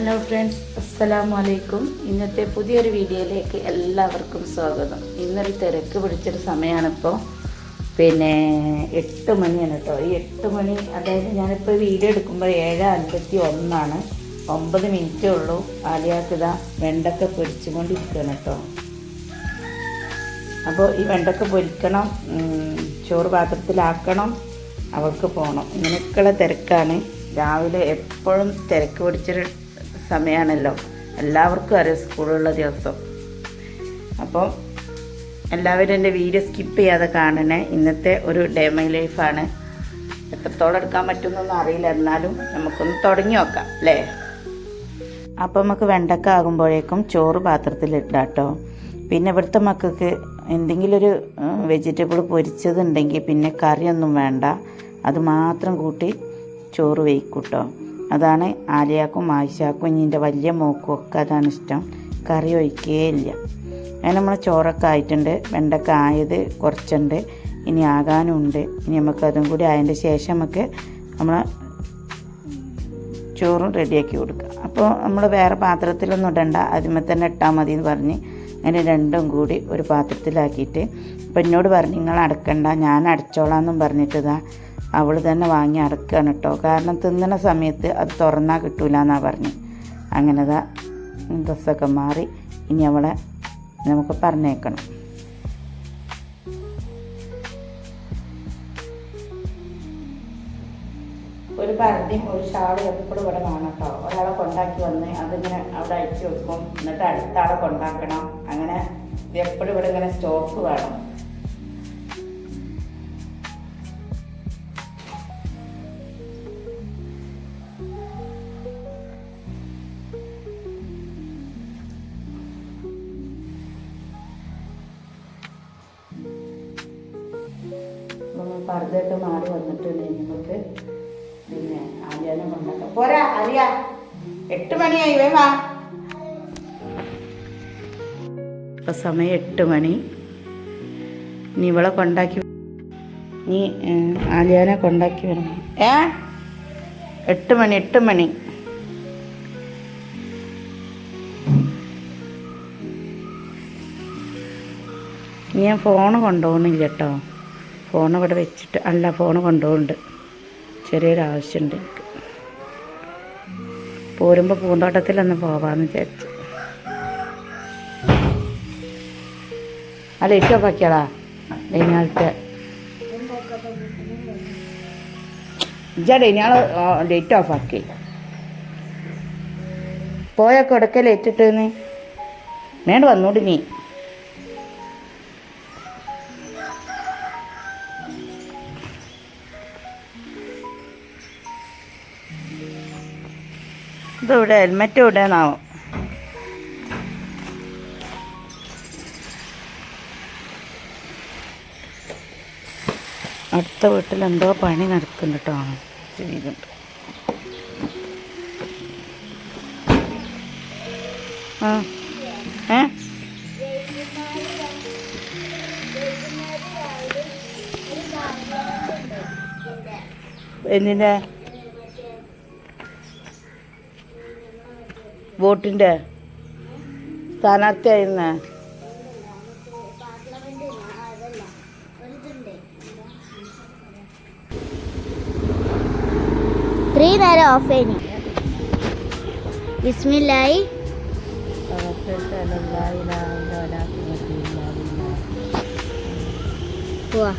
Hello friends അസ്സലാമു അലൈക്കും ഇന്നത്തെ പുതിയൊരു വീഡിയോയിലേക്ക് എല്ലാവർക്കും സ്വാഗതം. ഇന്നൊരു തിരക്ക് പിടിച്ചൊരു സമയമാണിപ്പോൾ പിന്നെ എട്ട് മണിയാണ് കേട്ടോ ഈ എട്ട് മണി അതായത് ഞാനിപ്പോൾ വീഡിയോ എടുക്കുമ്പോൾ ഏഴ് അൻപത്തി ഒന്നാണ്. ഒമ്പത് മിനിറ്റേ ഉള്ളൂ. ആലിയാക്കിത വെണ്ടക്ക പൊരിച്ചുകൊണ്ടിരിക്കുകയാണ് കേട്ടോ അപ്പോൾ ഈ വെണ്ടക്ക പൊരിക്കണം ചോറ് പാത്രത്തിലാക്കണം അവൾക്ക് പോകണം ഇങ്ങനെയൊക്കെയുള്ള തിരക്കാണ്. രാവിലെ എപ്പോഴും തിരക്ക് പിടിച്ചൊരു സമയമാണല്ലോ എല്ലാവർക്കും അറിയാം സ്കൂളുള്ള ദിവസം. അപ്പോൾ എല്ലാവരും എന്റെ വീഡിയോ സ്കിപ്പ് ചെയ്യാതെ കാണണേ. ഇന്നത്തെ ഒരു ഡേ മൈ ലൈഫാണ്. എത്രത്തോളം എടുക്കാൻ പറ്റുമെന്നൊന്നും അറിയില്ല. എന്നാലും നമുക്കൊന്ന് തുടങ്ങി നോക്കാം അല്ലേ? അപ്പോൾ നമുക്ക് വെണ്ടക്ക ആകുമ്പോഴേക്കും ചോറ് പാത്രത്തിലിടാം കേട്ടോ. പിന്നെ ഇവിടുത്തെ മക്കൾക്ക് എന്തെങ്കിലും ഒരു വെജിറ്റബിൾ പൊരിച്ചതുണ്ടെങ്കിൽ പിന്നെ കറിയൊന്നും വേണ്ട. അത് മാത്രം കൂട്ടി ചോറ് വെയ്ക്കൂട്ടോ കേട്ടോ. അതാണ് ആലിയാക്കും ആയിഷാക്കും ഇനി വലിയ മോക്കും ഒക്കെ അതാണ് ഇഷ്ടം. കറി ഒഴിക്കേ ഇല്ല അങ്ങനെ നമ്മൾ ചോറൊക്കെ ആയിട്ടുണ്ട്. വെണ്ടക്ക ആയത് കുറച്ചുണ്ട്. ഇനി ആകാനുണ്ട്. ഇനി നമുക്ക് അതും കൂടി ആയതിന്റെ ശേഷം നമുക്ക് നമ്മൾ ചോറും റെഡിയാക്കി കൊടുക്കുക അപ്പോൾ നമ്മൾ വേറെ പാത്രത്തിലൊന്നും ഇടണ്ട. അതിമേ തന്നെ ഇട്ടാൽ മതി എന്ന് പറഞ്ഞ് അങ്ങനെ രണ്ടും കൂടി ഒരു പാത്രത്തിലാക്കിയിട്ട്. അപ്പം എന്നോട് പറഞ്ഞു നിങ്ങൾ അടക്കണ്ട. ഞാൻ അടച്ചോളാം എന്നും പറഞ്ഞിട്ട് അവൾ തന്നെ വാങ്ങി അടക്കുകയാണ് കേട്ടോ കാരണം തിന്നണ സമയത്ത് അത് തുറന്നാൽ കിട്ടൂല എന്നാണ് പറഞ്ഞു. അങ്ങനെ ദാ ഡ്രസ്സൊക്കെ മാറി. ഇനി അവളെ നമുക്ക് പറഞ്ഞേക്കണം. ഒരു പരതിയും ഒരു ഷാളും ഒക്കെ കൂടെ ഇവിടെ വേണം കേട്ടോ ഒരാളെ കൊണ്ടാക്കി വന്ന് അതിങ്ങനെ അവിടെ അയച്ചു വെക്കും. എന്നിട്ട് അടുത്ത ആളെ കൊണ്ടാക്കണം. അങ്ങനെ എപ്പോഴും ഇവിടെ ഇങ്ങനെ സ്റ്റോക്ക് വേണം. പർദ്ദയൊക്കെ മാറി വന്നിട്ടുണ്ടെങ്കിൽ നമുക്ക് പിന്നെ ആചാരം കൊണ്ടാക്കാം. പോരാ അറിയാ എട്ട് മണിയായി വേ വാ. ഇപ്പം സമയം എട്ട് മണി. നീ ഇവളെ കൊണ്ടാക്കി നീ ആലിയാനെ കൊണ്ടാക്കി വരണം ഏ? എട്ട് മണി എട്ട് മണി. ഞാൻ ഫോണ് കൊണ്ടുപോകണില്ല കേട്ടോ. ഫോൺ ഇവിടെ വെച്ചിട്ട് അല്ല ഫോൺ കൊണ്ടുപോകുന്നുണ്ട്. ചെറിയൊരു ആവശ്യമുണ്ട് എനിക്ക്. പോരുമ്പോൾ പൂന്തോട്ടത്തിലൊന്ന് പോവാന്ന് വിചാരിച്ചു. അല്ല ഇഷ്ടം ഓഫ് ആക്കിയാളാ ഡൈനാളത്തെ ഇജാ ഡൈനാൾ ലൈറ്റ് ഓഫ് ആക്കി. പോയൊക്കെ ലൈറ്റ് ഇട്ടെന്ന്? വേണ്ട വന്നോട് നീ ഇതിവിടെ ഹെൽമെറ്റ് ഇവിടെയാണാവും അടുത്ത വീട്ടിൽ എന്തോ പണി നടക്കുന്നു കേട്ടോ. ചെയ്യുന്നുണ്ട് ആ. ഏ? എന്തിന്റെ? വോട്ടിന്റെ സ്ഥാനാർത്ഥിയായിരുന്ന ഇത്രയും നേരം ഓഫ് ചെയ്യണി ബിസ്മില്ലായി പോവാ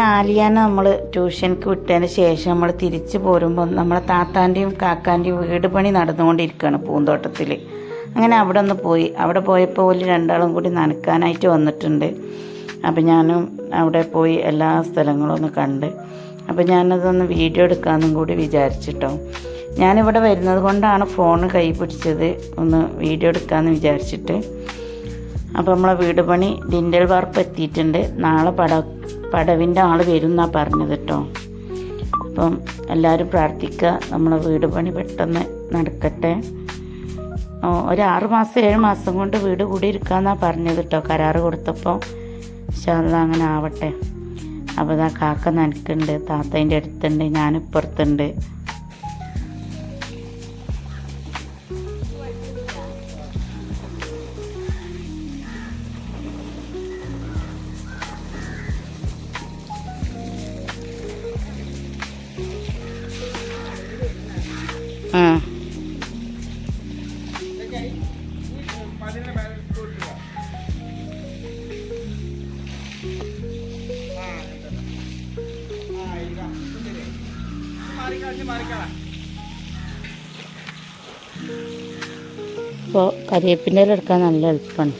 അങ്ങനെ ആലിയാനെ നമ്മൾ ട്യൂഷനിക്ക് വിട്ടതിന് ശേഷം നമ്മൾ തിരിച്ചു പോരുമ്പോൾ നമ്മളെ താത്താന്റെയും കാക്കാന്റെയും വീട് പണി നടന്നുകൊണ്ടിരിക്കുകയാണ് പൂന്തോട്ടത്തിൽ അങ്ങനെ അവിടെ ഒന്ന് പോയി. അവിടെ പോയപ്പോൾ ഒരു രണ്ടാളും കൂടി നനക്കാനായിട്ട് വന്നിട്ടുണ്ട്. അപ്പം ഞാനും അവിടെ പോയി എല്ലാ സ്ഥലങ്ങളും ഒന്ന് കണ്ട്. അപ്പം ഞാനതൊന്ന് വീഡിയോ എടുക്കാമെന്നും കൂടി വിചാരിച്ചിട്ടോ. ഞാനിവിടെ വരുന്നത് കൊണ്ടാണ് ഫോൺ കൈ പിടിച്ചത് ഒന്ന് വീഡിയോ എടുക്കാമെന്ന് വിചാരിച്ചിട്ട്. അപ്പോൾ നമ്മളെ വീട് പണി ഡിൻഡൽ വാർപ്പ് എത്തിയിട്ടുണ്ട്. നാളെ പട പടവിന്റെ ആൾ വരും എന്നാണ് പറഞ്ഞത് കേട്ടോ അപ്പം എല്ലാവരും പ്രാർത്ഥിക്കുക നമ്മളെ വീട് പണി പെട്ടെന്ന് നടക്കട്ടെ. ഒരു ആറ് മാസം ഏഴ് മാസം കൊണ്ട് വീട് കൂടി ഇരിക്കാമെന്നാണ് പറഞ്ഞത് കേട്ടോ കരാറ് കൊടുത്തപ്പോൾ ശാന്ത അങ്ങനെ ആവട്ടെ. അപ്പോൾ ഇതാ കാക്ക നനക്കുന്നുണ്ട് താത്തേന്റെ അടുത്തുണ്ട് ഞാനിപ്പുറത്തുണ്ട്. ഇപ്പോൾ കരിയേപ്പിന്റെ എടുക്കാൻ നല്ല എളുപ്പമാണ്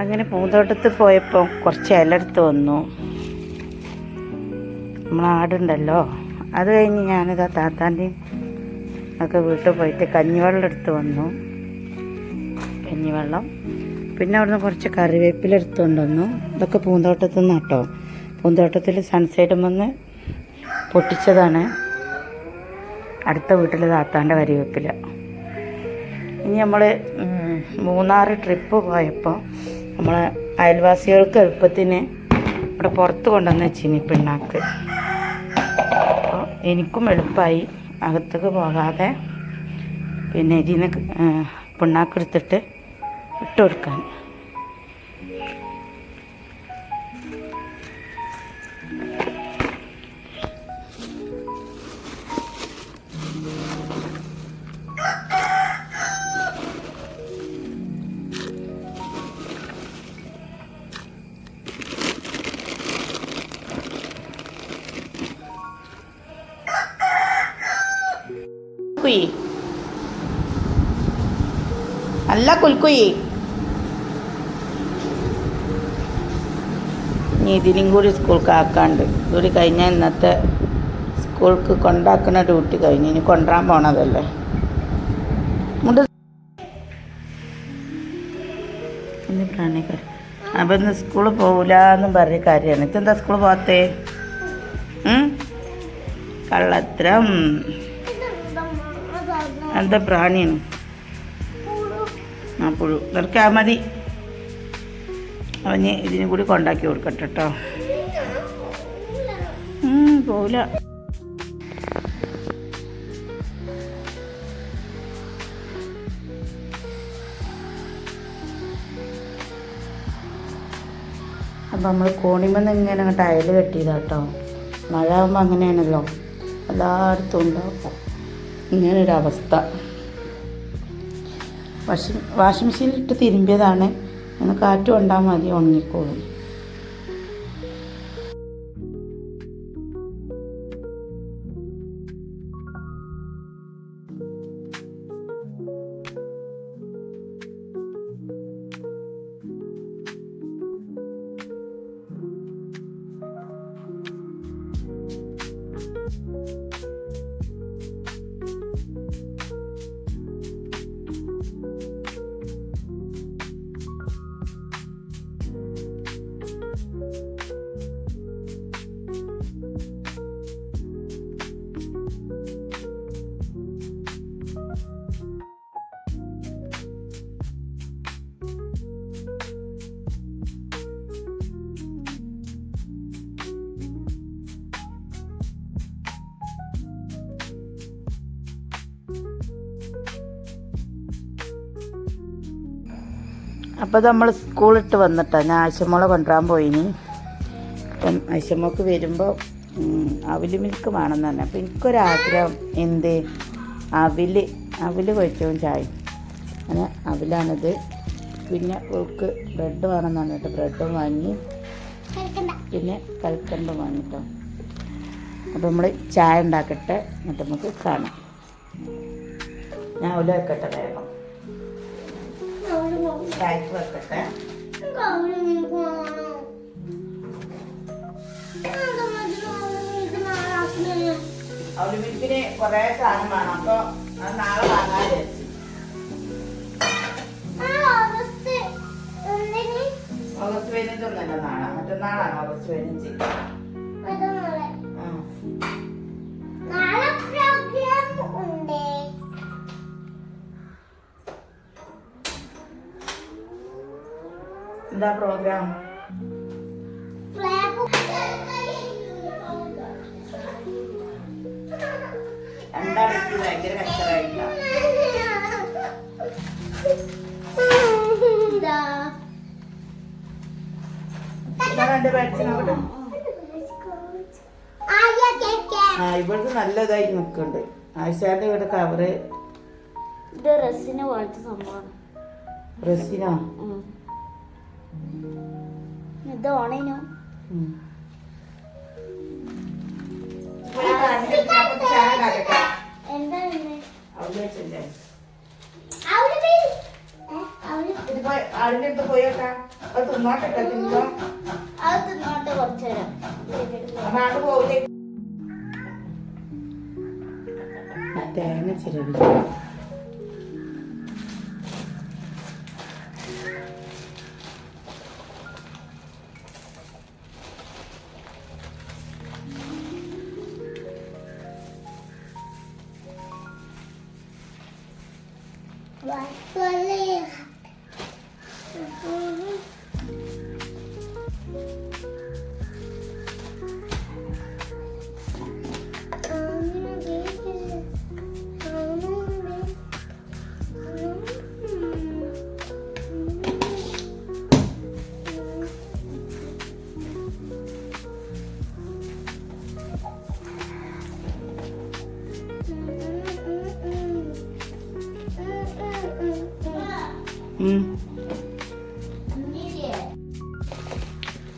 അങ്ങനെ പൂന്തോട്ടത്തിൽ പോയപ്പോൾ കുറച്ച് ഇലടുത്ത് വന്നു. നമ്മളാടുണ്ടല്ലോ അത് കഴിഞ്ഞ് ഞാനിതാ താത്താന്റെയും ഒക്കെ വീട്ടിൽ പോയിട്ട് കഞ്ഞിവെള്ളം എടുത്ത് വന്നു. കഞ്ഞിവെള്ളം പിന്നെ അവിടുന്ന് കുറച്ച് കറിവേപ്പില എടുത്തുകൊണ്ട് വന്നു ഇതൊക്കെ പൂന്തോട്ടത്തിൽ നിന്ന് കേട്ടോ പൂന്തോട്ടത്തിൽ സൺസൈഡ് വന്ന് പൊട്ടിച്ചതാണ്. അടുത്ത വീട്ടിൽ താത്താന്റെ കറിവേപ്പില. ഇനി നമ്മൾ മൂന്നാർ ട്രിപ്പ് പോയപ്പോൾ നമ്മൾ അയൽവാസികൾക്ക് എളുപ്പത്തിന് ഇവിടെ പുറത്ത് കൊണ്ടുവന്ന് വെച്ചിനി പിണ്ണാക്ക് അപ്പോൾ എനിക്കും എളുപ്പമായി അകത്തേക്ക് പോകാതെ പിന്നെ ഇതിന് പിണ്ണാക്ക് എടുത്തിട്ട് ഇട്ട് കൊടുക്കാൻ കുയി അല്ല കുൽക്കുയി ഇനി ഇതിനും കൂടി സ്കൂൾക്ക് ആക്കാണ്ട് ഇതുകൂടി കഴിഞ്ഞാൽ ഇന്നത്തെ സ്കൂൾക്ക് കൊണ്ടാക്കുന്ന ഡ്യൂട്ടി കഴിഞ്ഞ്. ഇനി കൊണ്ടുവരാൻ പോണതല്ലേ? സ്കൂൾ അപ്പം ഇന്ന് സ്കൂളിൽ പോകില്ല എന്നും പറഞ്ഞ കാര്യമാണ്. ഇതെന്താ സ്കൂളിൽ പോകാത്തേ കള്ളത്തരം. എന്താ പ്രാണിയാണ്? ആ പുഴു. നിനക്ക് മതി. അവന് ഇതിനും കൂടി കൊണ്ടാക്കി കൊടുക്കട്ടെ കേട്ടോ പോവില്ല അപ്പം നമ്മൾ കോണിമെന്ന് ഇങ്ങനെ അങ്ങോട്ട് അയൽ കെട്ടിയതാ കേട്ടോ മഴ ആകുമ്പോൾ അങ്ങനെയാണല്ലോ. എല്ലായിടത്തും ഉണ്ടാവും ഇങ്ങനൊരവസ്ഥ. Washing washing മെഷീനിലിട്ട് തിരുമ്പിയതാണ്. ഒന്ന് കാറ്റ് കൊണ്ടാൽ മതി ഉണങ്ങിക്കോളും. അപ്പോൾ നമ്മൾ സ്കൂളിട്ട് വന്നിട്ടാണ് ഞാൻ ആശമോളെ കൊണ്ടുവരാൻ പോയിനി. അപ്പം ആശമോക്ക് വരുമ്പോൾ അവിൽ മിൽക്ക് വേണമെന്ന് പറഞ്ഞു. അപ്പോൾ എനിക്കൊരാഗ്രഹം എന്ത്? അവിൽ അവിൽ കഴിച്ചവും ചായ. അങ്ങനെ അവിലാണിത്. പിന്നെ ഓൾക്ക് ബ്രെഡ് വേണമെന്ന് പറഞ്ഞിട്ട് ബ്രെഡും വാങ്ങി. പിന്നെ കൽക്കണ്ടും വാങ്ങിട്ടോ. അപ്പോൾ നമ്മൾ ചായ ഉണ്ടാക്കട്ടെ എന്നിട്ട് നമുക്ക് കാണാം. ഞാൻ ഉല വെക്കട്ടെ വേഗം. ചായക്ക് വെക്കട്ടെ അവർ മിൽക്കിന് കുറേ സാധനം വേണം. അപ്പൊ നാളെ വാങ്ങാൻ വിചാരിച്ചു. ഓഗസ്റ്റ് പതിനഞ്ച് ഒന്നല്ല നാളെ? മറ്റന്നാളാണ് ഓഗസ്റ്റ് പതിനഞ്ച്. നാളെ പ്രോഗ്രാം ഉണ്ട്. എന്താ പ്രോഗ്രാം? രണ്ടാൾക്ക് ഭയങ്കര കച്ചറായില്ല ഇവിടുത്തെ നല്ലതായി നിൽക്കുന്നുണ്ട് ആശാന്റെ ഇവിടെ കവറ് ഇത് റസിന് പോലത്തെ സംഭവമാണ്. റസിനോ? ഇത് ഓണേനു? ഉം. പോയി കാണിച്ച് ഞാൻ കുറച്ച് ചായ ഉണ്ടാക്കട്ടെ. എന്താണ് അവിടെ വെച്ചില്ലേ? അവിടെ അവിടെ. ഇത് പോയി ആടിന്റെ അടുത്ത് പോയി വെക്കാം അത് തിന്നോട്ടെ തിന്നോ. അത് തിന്നോട്ടെ കുറച്ചു നേരം. പോവില്ലേ? തേങ്ങ ചിരവി 我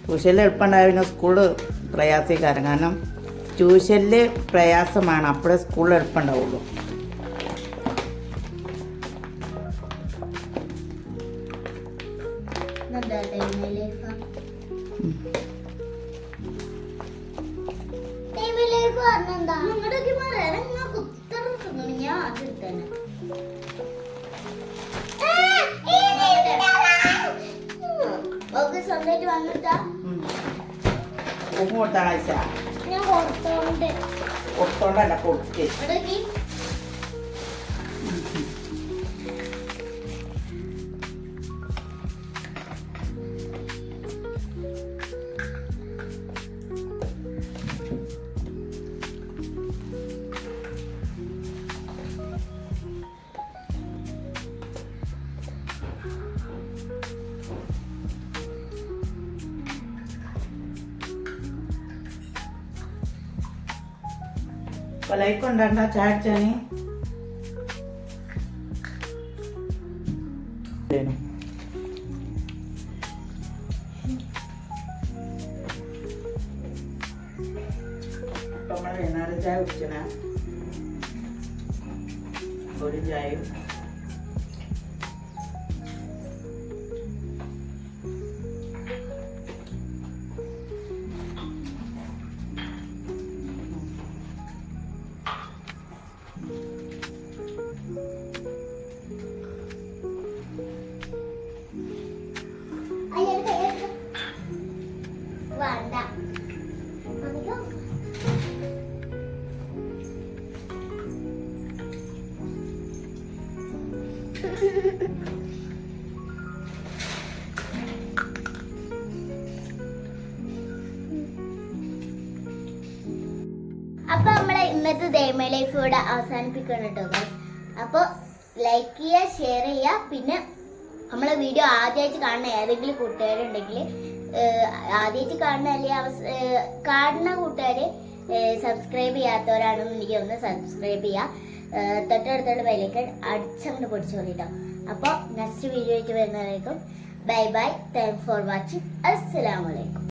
ട്യൂഷനിൽ എളുപ്പമുണ്ടായ പിന്നെ സ്കൂളിൽ പ്രയാസക്കാരൻ കാരണം ട്യൂഷനിൽ പ്രയാസമാണ്. അപ്പോഴേ സ്കൂളിൽ എളുപ്പമുണ്ടാവുള്ളൂ. ഞാൻ സ്വന്തമായിട്ട് വന്നിട്ടാ? ഉപ്പ് കൊടുത്താണ് ആഴ്ച. ഞാൻ കൊടുത്തോണ്ട്. കൊടുത്തോണ്ടല്ല കൊടുക്ക്. ഇവിടേക്ക് കൊലയ്ക്ക് കൊണ്ടാണ്ട ചാടിച്ചാന് അപ്പൊ നമ്മൾ വൈകുന്നേരം ചായ കുടിക്കണ ഒരു ഇന്നത്തെ ദൈമ ലൈഫ് ഇവിടെ അവസാനിപ്പിക്കണം കേട്ടോ അപ്പോൾ അപ്പൊ ലൈക്ക് ചെയ്യുക ഷെയർ ചെയ്യുക. പിന്നെ നമ്മളെ വീഡിയോ ആദ്യമായിട്ട് കാണുന്ന ഏതെങ്കിലും കൂട്ടുകാരുണ്ടെങ്കിൽ ആദ്യമായിട്ട് കാണുന്ന അല്ലെങ്കിൽ അവസ- കാണുന്ന കൂട്ടുകാർ സബ്സ്ക്രൈബ് ചെയ്യാത്തവരാണെന്നുണ്ടെങ്കിൽ ഒന്ന് സബ്സ്ക്രൈബ് ചെയ്യുക. തൊട്ടടുത്തുള്ള ബെല്ലേക്ക് അടിച്ചങ്ങോട്ട് പൊടിച്ചു കൊണ്ടിട്ടോ അപ്പോൾ നെക്സ്റ്റ് വീഡിയോ ആയിട്ട് വരുന്നവരേക്കും bye bye thank for watching അസ്സലാമലൈക്കും